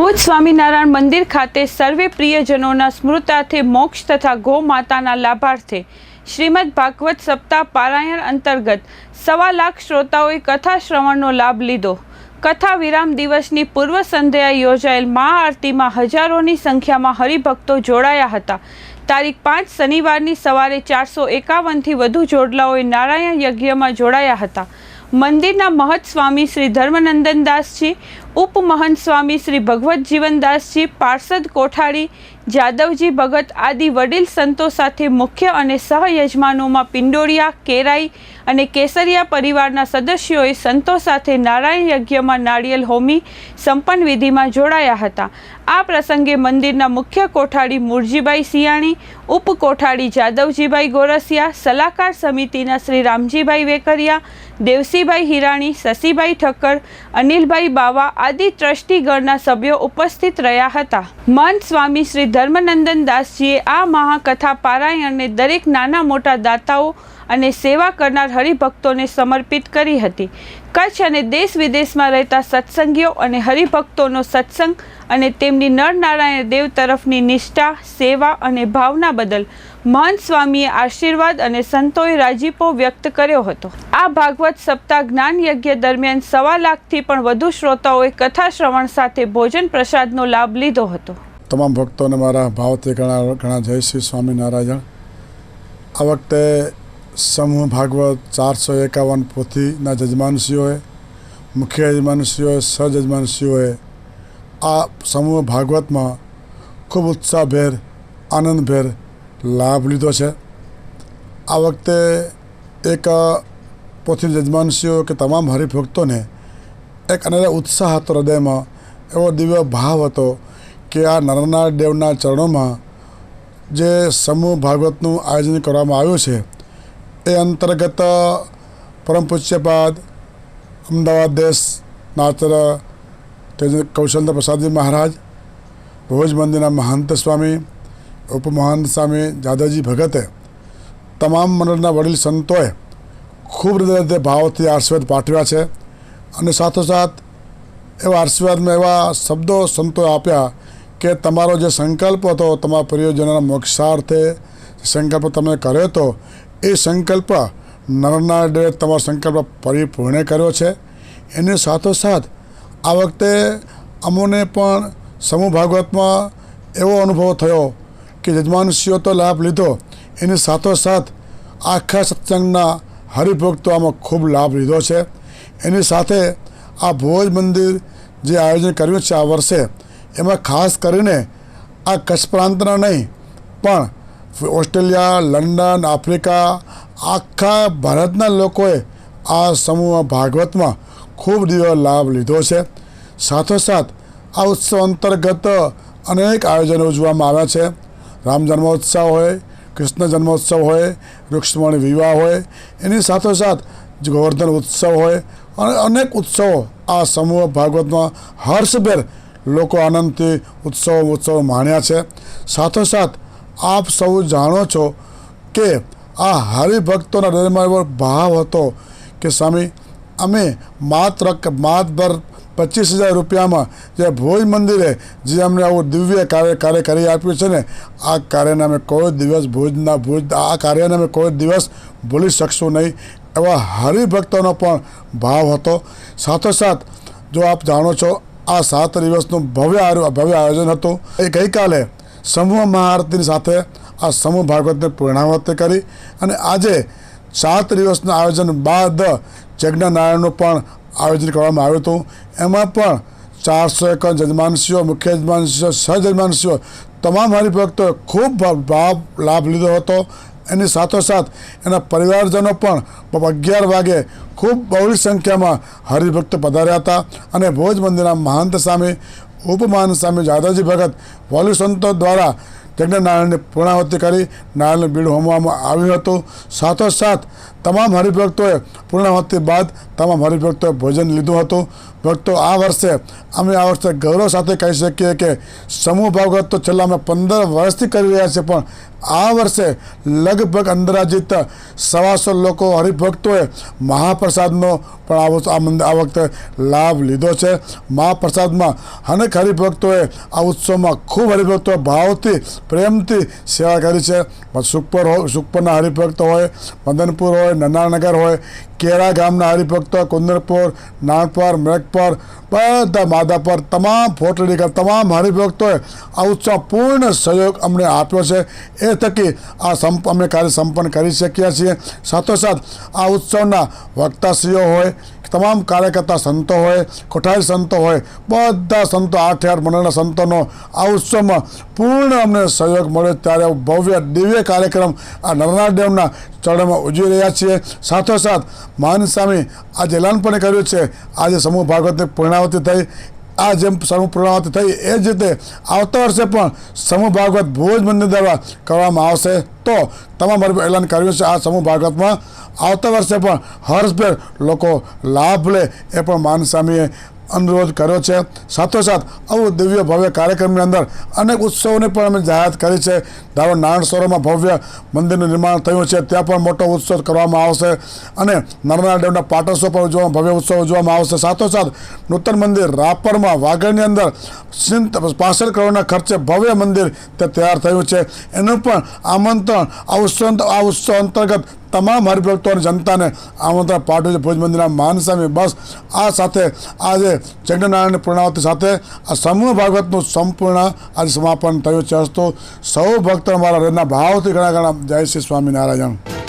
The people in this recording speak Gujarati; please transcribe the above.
ભુજ સ્વામિનારાયણ મંદિર ખાતે સર્વે પ્રિયજનોના સ્મૃતાર્થે મોક્ષ તથા ગૌ માતાના લાભાર્થે શ્રીમદ ભાગવત સપ્તાહ પારાયણ અંતર્ગત સવા લાખ શ્રોતાઓએ કથા શ્રવણનો લાભ લીધો. કથા વિરામ દિવસની પૂર્વ સંધ્યાએ યોજાયેલ મહાઆરતીમાં હજારોની સંખ્યામાં હરિભક્તો જોડાયા હતા. તારીખ પાંચ શનિવારની સવારે ચારસો એકાવનથી વધુ જોડલાઓએ નારાયણ યજ્ઞમાં જોડાયા હતા. મંદિરના મહંત સ્વામી શ્રી ધર્મનંદનદાસજી ઉપમહંત સ્વામી શ્રી ભગવત જીવનદાસજી પાર્ષદ કોઠારી જાદવજી ભગત આદિ વડીલ સંતો સાથે મુખ્ય અને સહયજમાનોમાં પિંડોળિયા, કેરાઈ અને કેસરિયા પરિવારના સદસ્યોએ સંતો સાથે નારાયણ યજ્ઞમાં નાળિયેર હોમી સંપન્ન વિધિમાં જોડાયા હતા. આ પ્રસંગે મંદિરના મુખ્ય કોઠારી મુરજીભાઈ સિયાણી ઉપકોઠારી જાદવજીભાઈ ગોરસિયા, સલાહકાર સમિતિના શ્રી રામજીભાઈ વેકરિયા, દેવસીભાઈ હિરાણી, શશીભાઈ ઠક્કર, અનિલભાઈ બાવા આદિ ટ્રસ્ટીગણના સભ્યો ઉપસ્થિત રહ્યા હતા. મહંત સ્વામી શ્રી ધર્મનંદન દાસજીએ આ મહાકથા પારાયણને દરેક નાના મોટા દાતાઓ અને સેવા કરનાર હરિભક્તોને સમર્પિત કરી હતી. કચ્છ અને દેશ વિદેશમાં રહેતા સત્સંગીઓ અને હરિભક્તોનો સત્સંગ અને તેમની નરનારાયણ દેવ તરફની નિષ્ઠા, સેવા અને ભાવના બદલ મહંત સ્વામીએ આશીર્વાદ અને સંતોએ રાજીપો વ્યક્ત કર્યો હતો. આ ભાગવત સપ્તાહ જ્ઞાન યજ્ઞ દરમિયાન સવા લાખથી પણ વધુ શ્રોતાઓએ કથા શ્રવણ સાથે ભોજન પ્રસાદનો લાભ લીધો હતો. તમામ ભક્તોને મારા ભાવથી ઘણા ઘણા જય શ્રી સ્વામિનારાયણ. આ વખતે સમૂહ ભાગવત ચારસો એકાવન પોથીના જજમાનશીઓએ મુખ્ય યજમાનશ્રીઓએ સહજજમાનશ્રીઓએ આ સમૂહ ભાગવતમાં ખૂબ ઉત્સાહભેર, આનંદભેર લાભ લીધો છે. આ વખતે એક પોથી જજમાનશ્રીઓ કે તમામ હરિભક્તોને એક અનેરા ઉત્સાહ હતો હૃદયમાં, એવો દિવ્ય ભાવ હતો કે આ નરનાથ દેવના ચરણોમાં જે સમૂહ ભાગવતનું આયોજન કરવામાં આવ્યું છે, એ અંતર્ગત પરમ પૂજ્યપાદ અમદાવાદ દેશના આચાર્ય કૌશલન્દ્ર પ્રસાદજી મહારાજ ભોજ મંદિરના મહંત સ્વામી ઉપમહંત સ્વામી જાદવજી ભગતે તમામ મંડળના વડીલ સંતોએ ખૂબ રીતે ભાવથી આશીર્વાદ પાઠવ્યા છે અને સાથોસાથ એવા આશીર્વાદમાં એવા શબ્દો સંતોએ આપ્યા કે તમારો જે સંકલ્પ હતો તમારા પરિયોજનાના મોક્ષાર્થે સંકલ્પ તમે કર્યો હતો, એ સંકલ્પ નરના ડે તમારો સંકલ્પ પરિપૂર્ણ કર્યો છે. એની સાથોસાથ આ વખતે અમોને પણ સમૂહ ભાગવતમાં એવો અનુભવ થયો કે યજમાનશ્રીઓ તો લાભ લીધો. એની સાથોસાથ આખા સત્સંગના હરિભક્તો આમાં ખૂબ લાભ લીધો છે. એની સાથે આ ભોજ મંદિર જે આયોજન કર્યું છે આ વર્ષે એમાં ખાસ કરીને આ કચ્છ પ્રાંતના નહીં, પણ ઓસ્ટ્રેલિયા, લંડન, આફ્રિકા, આખા ભારતના લોકોએ આ સમૂહ ભાગવતમાં ખૂબ દિવ્ય લાભ લીધો છે. સાથોસાથ આ ઉત્સવ અંતર્ગત અનેક આયોજનો ઉજવવામાં આવ્યા છે. રામ જન્મોત્સવ હોય, કૃષ્ણ જન્મોત્સવ હોય વૃક્ષમણ વિવાહ હોય, એની સાથોસાથ ગોવર્ધન ઉત્સવ હોય, અને અનેક ઉત્સવો આ સમૂહ ભાગવતમાં હર્ષભેર લોકો આનંદથી ઉત્સવો ઉત્સવ માણ્યા છે. સાથોસાથ, આપ સૌ જાણો છો કે આ હરિભક્તોના હૃદયમાં એવો ભાવ હતો કે સ્વામી, અમે માત્ર માત્ર પચીસ હજાર રૂપિયામાં જે ભોજ મંદિરે જે અમને આવું દિવ્ય કાર્ય કાર્ય કરી આપ્યું છે ને, આ કાર્યને અમે કોઈ દિવસ ભોજના ભોજ, આ કાર્યને અમે કોઈ દિવસ ભૂલી શકશું નહીં એવા હરિભક્તોનો પણ ભાવ હતો. સાથોસાથ, જો આપ જાણો છો આ સાત દિવસનું ભવ્ય ભવ્ય આયોજન હતું. એ ગઈકાલે સમૂહ મહાઆરતીની સાથે આ સમૂહ ભાગવતને પૂર્ણાવતી કરી અને આજે સાત દિવસના આયોજન બાદ યજ્ઞ નારાયણનું પણ આયોજન કરવામાં આવ્યું હતું. એમાં પણ ચારસો એક જજમાનશ્રીઓ, મુખ્ય જજમાનશ્રીઓ સહજજમાનશ્રીઓ તમામ હરિભક્તોએ ખૂબ ભાવ લાભ લીધો હતો. એની સાથોસાથ એના પરિવારજનો પણ અગિયાર વાગે ખૂબ બહોળી સંખ્યામાં હરિભક્ત પધાર્યા હતા અને ભોજ મંદિરના મહંત સ્વામી, ઉપમહાન સ્વામી જાદવજી ભગત, વોલી સંતો દ્વારા યજ્ઞ નારાયણની પૂર્ણાવતી કરી નારાયણનું બીડ હોમવામાં આવ્યું હતું. સાથોસાથ તમામ હરિભક્તોએ પૂર્ણાહુતિ બાદ તમામ હરિભક્તોએ ભોજન લીધું હતું. ભક્તો આ વર્ષે અમે આ વર્ષે ગૌરવ સાથે કહી શકીએ કે સમૂહ ભાગવત તો છેલ્લા અમે પંદર વર્ષથી કરી રહ્યા છીએ, પણ આ વર્ષે લગભગ અંદાજિત સવાસો લોકો હરિભક્તોએ મહાપ્રસાદનો પણ આ વખતે- આ વખતે લાભ લીધો છે. મહાપ્રસાદમાં અનેક હરિભક્તોએ આ ઉત્સવમાં ખૂબ હરિભક્તોએ ભાવથી, પ્રેમથી સેવા કરી છે. સુખપર સુખપરના હરિભક્તો હોય, મદનપુર હોય નનાનગર હોય કેરા ગામના હરિભક્તો, કુંદરપુર નાનપર મેઘપર બધા માધાપર, તમામ ફોટલીકર તમામ હરિભક્તોએ આ ઉત્સવ પૂર્ણ સહયોગ અમને આપ્યો છે. એ થકી આ સંપ, અમે કાર્ય સંપન્ન કરી શક્યા છીએ. સાથોસાથ આ ઉત્સવના વક્તાશ્રીઓ હોય, તમામ કાર્યકર્તા સંતો હોય, કોઠારી સંતો હોય, બધા સંતો આઠ આઠ મંડળના સંતોનો આ ઉત્સવમાં પૂર્ણ અમને સહયોગ મળ્યો. ત્યારે ભવ્ય દિવ્ય કાર્યક્રમ આ નરનાળ ડેમના ચરણમાં ઉજવી રહ્યા છીએ. સાથોસાથ મહાન આજે એલાન પણ કર્યું છે. આજે સમૂહ ભાગવતની પૂર્ણાવતિ થઈ. આ જેમ સમૂહ પૂર્ણાવતિ થઈ, એ જ રીતે આવતા વર્ષે પણ સમૂહ ભાગવત ભુજ મંદિર દ્વારા કરવામાં આવશે. તો તમામ એલાન કર્યું છે આ સમૂહ ભાગવતમાં. આવતા વર્ષે પણ હર્ષભેર લોકો લાભ લે એ પણ માન સ્વામીએ અનુરોધ કર્યો છે. સાથોસાથ આવું દિવ્ય ભવ્ય કાર્યક્રમની અંદર અનેક ઉત્સવોની પણ અમે જાહેરાત કરી છે. ધારો નારાયણ સરોવરમાં ભવ્ય મંદિરનું નિર્માણ થયું છે. ત્યાં પણ મોટો ઉત્સવ કરવામાં આવશે અને નર્મદા ડેમના પાટોત્સવ પણ ઉજવવામાં ભવ્ય ઉત્સવ ઉજવવામાં આવશે. સાથોસાથ નૂતન મંદિર રાપરમાં વાગડની અંદર પાસઠ કરોડના ખર્ચે ભવ્ય મંદિર તે તૈયાર થયું છે. એનું પણ આમંત્રણ આ ઉત્સવ આ ઉત્સવ અંતર્ગત તમામ હરિભક્તો અને જનતાને આમંત્રણ પાઠવ્યું છે. ભુજ મંદિરના માનસામી બસ આ સાથે આજે ચંદ્રનારાયણ પૂર્ણાવતી સાથે આ સમૂહ ભાગવતનું સંપૂર્ણ આજે સમાપન થયું છે. હસ્તો સૌ ભક્તો મારા હૃદયના ભાવથી ઘણા ઘણા જય શ્રી સ્વામિનારાયણ.